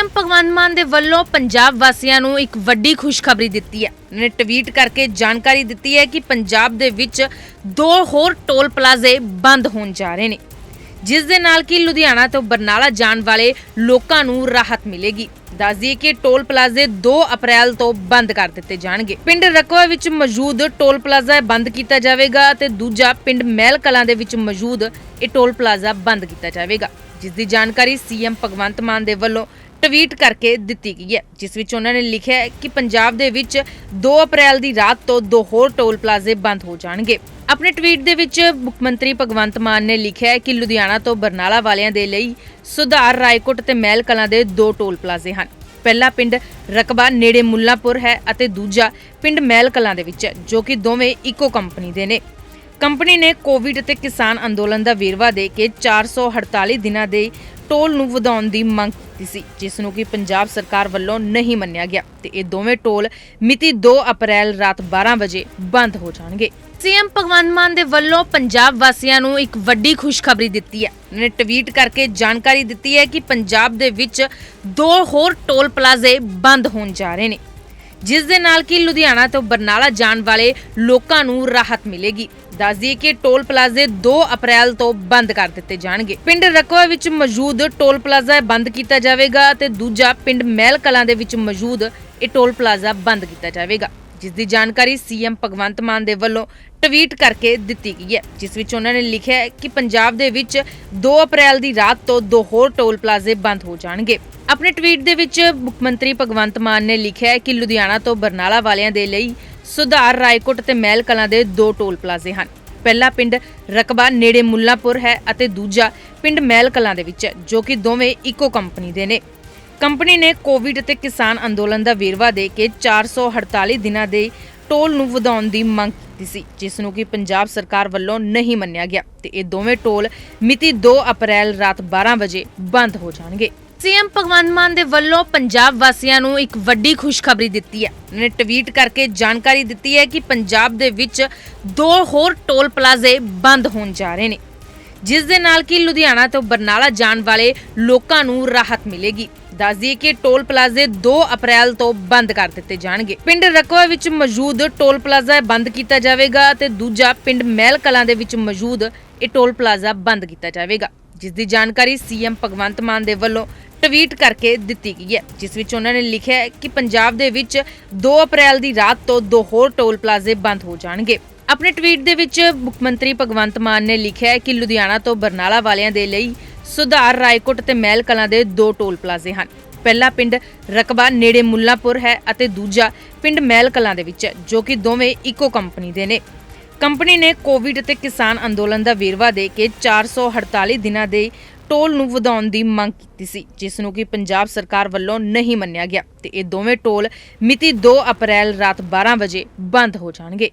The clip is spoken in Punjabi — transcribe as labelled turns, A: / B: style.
A: ਸੀਐਮ ਭਗਵੰਤ ਮਾਨ ਦੇ ਵੱਲੋਂ ਪੰਜਾਬ ਵਾਸੀਆਂ ਨੂੰ ਇੱਕ ਵੱਡੀ ਖੁਸ਼ਖਬਰੀ ਦਿੱਤੀ ਹੈ। ਨੇ ਟਵੀਟ ਕਰਕੇ ਜਾਣਕਾਰੀ ਦਿੱਤੀ ਹੈ ਕਿ ਪੰਜਾਬ ਦੇ ਵਿੱਚ ਦੋ ਹੋਰ ਟੋਲ ਪਲਾਜ਼ੇ ਬੰਦ ਹੋਣ ਜਾ ਰਹੇ ਨੇ। ਜਿਸ ਦੇ ਨਾਲ ਕਿ ਲੁਧਿਆਣਾ ਤੋਂ ਬਰਨਾਲਾ ਜਾਣ ਵਾਲੇ ਲੋਕਾਂ ਨੂੰ ਰਾਹਤ ਮਿਲੇਗੀ। ਦੱਸ ਦਈਏ ਕਿ ਟੋਲ ਪਲਾਜ਼ੇ 2 ਅਪ੍ਰੈਲ ਤੋਂ ਬੰਦ ਕਰ ਦਿੱਤੇ ਜਾਣਗੇ। ਪਿੰਡ ਰਕਵਾ ਵਿੱਚ ਮੌਜੂਦ ਟੋਲ ਪਲਾਜ਼ਾ ਬੰਦ ਕੀਤਾ ਜਾਵੇਗਾ ਤੇ ਦੂਜਾ ਪਿੰਡ ਮਹਿਲ ਕਲਾਂ ਦੇ ਵਿੱਚ ਮੌਜੂਦ ਇਹ ਟੋਲ ਪਲਾਜ਼ਾ ਬੰਦ ਕੀਤਾ ਜਾਵੇਗਾ। ਜਿਸ ਦੀ ਜਾਣਕਾਰੀ ਸੀਐਮ ਭਗਵੰਤ ਮਾਨ ਦੇ ਵੱਲੋਂ ਟਵੀਟ ਕਰਕੇ ਦਿੱਤੀ ਗਈ ਹੈ, ਜਿਸ ਵਿੱਚ ਉਹਨਾਂ ਨੇ ਲਿਖਿਆ ਹੈ ਕਿ ਪੰਜਾਬ ਦੇ ਵਿੱਚ 2 ਅਪ੍ਰੈਲ ਦੀ ਰਾਤ ਤੋਂ ਦੋ ਹੋਰ ਟੋਲ ਪਲਾਜ਼ੇ ਬੰਦ ਹੋ ਜਾਣਗੇ। ਆਪਣੇ ਟਵੀਟ ਦੇ ਵਿੱਚ ਮੁੱਖ ਮੰਤਰੀ ਭਗਵੰਤ ਮਾਨ ਨੇ ਲਿਖਿਆ ਹੈ ਕਿ ਲੁਧਿਆਣਾ ਤੋਂ ਬਰਨਾਲਾ ਵਾਲਿਆਂ ਦੇ ਲਈ ਸੁਧਾਰ, ਰਾਏਕੋਟ ਤੇ ਮਹਿਲ ਕਲਾਂ ਦੇ ਦੋ ਟੋਲ ਪਲਾਜ਼ੇ ਹਨ। ਪਹਿਲਾ ਪਿੰਡ ਰਕਬਾ, ਨੇੜੇ ਮੁੱਲਾਪੁਰ ਹੈ ਅਤੇ ਦੂਜਾ ਪਿੰਡ ਮਹਿਲ ਕਲਾਂ ਦੇ ਵਿੱਚ ਹੈ, ਜੋ ਕਿ ਦੋਵੇਂ ਇੱਕੋ ਕੰਪਨੀ ਦੇ ਨੇ। ਕੰਪਨੀ ਨੇ ਕੋਵਿਡ ਅਤੇ ਕਿਸਾਨ ਅੰਦੋਲਨ ਦਾ ਵੇਰਵਾ ਦੇ ਕੇ 448 ਦਿਨਾਂ ਦੇ ਟੋਲ ਨੂੰ ਵਧਾਉਣ ਦੀ ਮੰਗ ਕੀਤੀ ਸੀ ਜਿਸ ਨੂੰ ਕਿ ਪੰਜਾਬ ਸਰਕਾਰ ਵੱਲੋਂ ਨਹੀਂ ਮੰਨਿਆ ਗਿਆ ਤੇ ਇਹ ਦੋਵੇਂ ਟੋਲ ਮਿਤੀ 2 ਅਪ੍ਰੈਲ ਰਾਤ 12 ਵਜੇ ਬੰਦ ਹੋ ਜਾਣਗੇ। ਸੀਐਮ ਭਗਵੰਤ ਮਾਨ ਦੇ ਵੱਲੋਂ ਪੰਜਾਬ ਵਾਸੀਆਂ ਨੂੰ ਇੱਕ ਵੱਡੀ ਖੁਸ਼ਖਬਰੀ ਦਿੱਤੀ ਹੈ। ਨੇ ਟਵੀਟ ਕਰਕੇ ਜਾਣਕਾਰੀ ਦਿੱਤੀ ਹੈ ਕਿ ਪੰਜਾਬ ਦੇ ਵਿੱਚ ਦੋ ਹੋਰ ਟੋਲ ਪਲਾਜ਼ੇ ਬੰਦ ਹੋਣ ਜਾ ਰਹੇ ਨੇ। ਜਿਸ ਦੇ ਨਾਲ ਕਿ ਲੁਧਿਆਣਾ ਤੋਂ ਬਰਨਾਲਾ ਜਾਣ ਵਾਲੇ ਲੋਕਾਂ ਨੂੰ ਰਾਹਤ ਮਿਲੇਗੀ। ਦੱਸ ਦਈਏ ਕਿ ਟੋਲ ਪਲਾਜ਼ੇ 2 ਅਪ੍ਰੈਲ ਤੋਂ ਬੰਦ ਕਰ ਦਿੱਤੇ ਜਾਣਗੇ। ਪਿੰਡ ਰਕਵਾ ਵਿੱਚ ਮੌਜੂਦ ਟੋਲ ਪਲਾਜ਼ਾ ਬੰਦ ਕੀਤਾ ਜਾਵੇਗਾ ਤੇ ਦੂਜਾ ਪਿੰਡ ਮਹਿਲ ਕਲਾਂ ਦੇ ਵਿੱਚ ਮੌਜੂਦ ਇਹ ਟੋਲ ਪਲਾਜ਼ਾ ਬੰਦ ਕੀਤਾ ਜਾਵੇਗਾ। ਜਿਸ ਦੀ ਜਾਣਕਾਰੀ ਸੀਐਮ ਭਗਵੰਤ ਮਾਨ ਦੇ ਵੱਲੋਂ ਟਵੀਟ ਕਰਕੇ ਦਿੱਤੀ ਗਈ ਹੈ, ਜਿਸ ਵਿੱਚ ਉਹਨਾਂ ਨੇ ਲਿਖਿਆ ਹੈ ਕਿ ਪੰਜਾਬ ਦੇ ਵਿੱਚ 2 ਅਪ੍ਰੈਲ ਦੀ ਰਾਤ ਤੋਂ ਦੋ ਹੋਰ ਟੋਲ ਪਲਾਜ਼ੇ ਬੰਦ ਹੋ ਜਾਣਗੇ। ਆਪਣੇ ਟਵੀਟ ਦੇ ਵਿੱਚ ਮੁੱਖ ਮੰਤਰੀ ਭਗਵੰਤ ਮਾਨ ਨੇ ਲਿਖਿਆ ਹੈ ਕਿ ਲੁਧਿਆਣਾ ਤੋਂ ਬਰਨਾਲਾ ਵਾਲਿਆਂ ਦੇ ਲਈ ਸੁਧਾਰ ਰਾਏਕੋਟ ਤੇ ਮਹਿਲ ਕਲਾਂ ਦੇ ਦੋ ਟੋਲ ਪਲਾਜ਼ੇ ਹਨ। ਪਹਿਲਾ ਪਿੰਡ ਰਕਬਾ ਨੇੜੇ ਮੁੱਲਾਪੁਰ ਹੈ ਅਤੇ ਦੂਜਾ ਪਿੰਡ ਮਹਿਲ ਕਲਾਂ ਦੇ ਵਿੱਚ ਹੈ, ਜੋ ਕਿ ਦੋਵੇਂ ਇੱਕੋ ਕੰਪਨੀ ਦੇ ਨੇ। ਕੰਪਨੀ ਨੇ ਕੋਵਿਡ ਅਤੇ ਕਿਸਾਨ ਅੰਦੋਲਨ ਦਾ ਵੇਰਵਾ ਦੇ ਕੇ 448 ਦਿਨਾਂ ਦੇ ਟੋਲ ਨੂੰ ਵਧਾਉਣ ਦੀ ਮੰਗ ਕੀਤੀ ਸੀ, ਜਿਸ ਨੂੰ ਕਿ ਪੰਜਾਬ ਸਰਕਾਰ ਵੱਲੋਂ ਨਹੀਂ ਮੰਨਿਆ ਗਿਆ ਤੇ ਇਹ ਦੋਵੇਂ ਟੋਲ ਮਿਤੀ 2 ਅਪ੍ਰੈਲ ਰਾਤ 12 ਵਜੇ ਬੰਦ ਹੋ ਜਾਣਗੇ। ਸੀਐਮ ਭਗਵੰਤ ਮਾਨ ਦੇ ਵੱਲੋਂ ਪੰਜਾਬ ਵਾਸੀਆਂ ਨੂੰ ਇੱਕ ਵੱਡੀ ਖੁਸ਼ਖਬਰੀ ਦਿੱਤੀ ਹੈ। ਨੇ ਟਵੀਟ ਕਰਕੇ ਜਾਣਕਾਰੀ ਦਿੱਤੀ ਹੈ ਕਿ ਪੰਜਾਬ ਦੇ ਵਿੱਚ ਦੋ ਹੋਰ ਟੋਲ ਪਲਾਜ਼ੇ ਬੰਦ ਹੋਣ ਜਾ ਰਹੇ ਨੇ। ਜਿਸ ਦੇ ਨਾਲ ਕਿ ਲੁਧਿਆਣਾ ਤੋਂ ਬਰਨਾਲਾ ਜਾਣ ਵਾਲੇ ਲੋਕਾਂ ਨੂੰ ਰਾਹਤ ਮਿਲੇਗੀ। ਦੱਸ ਦਈਏ ਕਿ ਟੋਲ ਪਲਾਜ਼ੇ 2 ਅਪ੍ਰੈਲ ਤੋਂ ਬੰਦ ਕਰ ਦਿੱਤੇ ਜਾਣਗੇ। ਪਿੰਡ ਰਕਵਾ ਵਿੱਚ ਮੌਜੂਦ ਟੋਲ ਪਲਾਜ਼ਾ ਬੰਦ ਕੀਤਾ ਜਾਵੇਗਾ ਤੇ ਦੂਜਾ ਪਿੰਡ ਮਹਿਲ ਕਲਾਂ ਦੇ ਵਿੱਚ ਮੌਜੂਦ ਇਹ ਟੋਲ ਪਲਾਜ਼ਾ ਬੰਦ ਕੀਤਾ ਜਾਵੇਗਾ। ਜਿਸ ਦੀ ਜਾਣਕਾਰੀ ਸੀਐਮ ਭਗਵੰਤ ਮਾਨ ਦੇ ਵੱਲੋਂ ਟਵੀਟ ਕਰਕੇ ਦਿੱਤੀ ਗਈ ਹੈ। ਜਿਸ ਵਿੱਚ ਉਹਨਾਂ ਨੇ ਲਿਖਿਆ ਹੈ ਕਿ ਪੰਜਾਬ ਦੇ ਵਿੱਚ 2 ਅਪ੍ਰੈਲ ਦੀ ਰਾਤ ਤੋਂ ਦੋ ਹੋਰ ਟੋਲ ਪਲਾਜ਼ੇ ਬੰਦ ਹੋ ਜਾਣਗੇ। ਆਪਣੇ ਟਵੀਟ ਦੇ ਵਿੱਚ ਮੁੱਖ ਮੰਤਰੀ ਭਗਵੰਤ ਮਾਨ ਨੇ ਲਿਖਿਆ ਹੈ ਕਿ ਲੁਧਿਆਣਾ ਤੋਂ ਬਰਨਾਲਾ ਵਾਲਿਆਂ ਦੇ ਲਈ ਸੁਧਾਰ ਰਾਏਕੋਟ ਤੇ ਮਹਿਲ ਕਲਾਂ ਦੇ ਦੋ ਟੋਲ ਪਲਾਜ਼ੇ ਹਨ। ਪਹਿਲਾ ਪਿੰਡ ਰਕਬਾ, ਨੇੜੇ ਮੁੱਲਾਪੁਰ ਹੈ ਅਤੇ ਦੂਜਾ ਪਿੰਡ ਮਹਿਲ ਕਲਾਂ ਦੇ ਵਿੱਚ ਹੈ, ਜੋ ਕਿ ਦੋਵੇਂ ਇੱਕੋ ਕੰਪਨੀ ਦੇ ਨੇ। ਕੰਪਨੀ ਨੇ ਕੋਵਿਡ ਅਤੇ ਕਿਸਾਨ ਅੰਦੋਲਨ ਦਾ ਵੇਰਵਾ ਦੇ ਕੇ 448 ਦਿਨਾਂ ਦੇ ਟੋਲ ਨੂੰ ਵਧਾਉਣ ਦੀ ਮੰਗ ਕੀਤੀ ਸੀ, ਜਿਸ ਨੂੰ ਕਿ ਪੰਜਾਬ ਸਰਕਾਰ ਵੱਲੋਂ ਨਹੀਂ ਮੰਨਿਆ ਗਿਆ ਤੇ ਇਹ ਦੋਵੇਂ ਟੋਲ ਮਿਤੀ 2 ਅਪ੍ਰੈਲ ਰਾਤ 12 ਵਜੇ ਬੰਦ ਹੋ ਜਾਣਗੇ।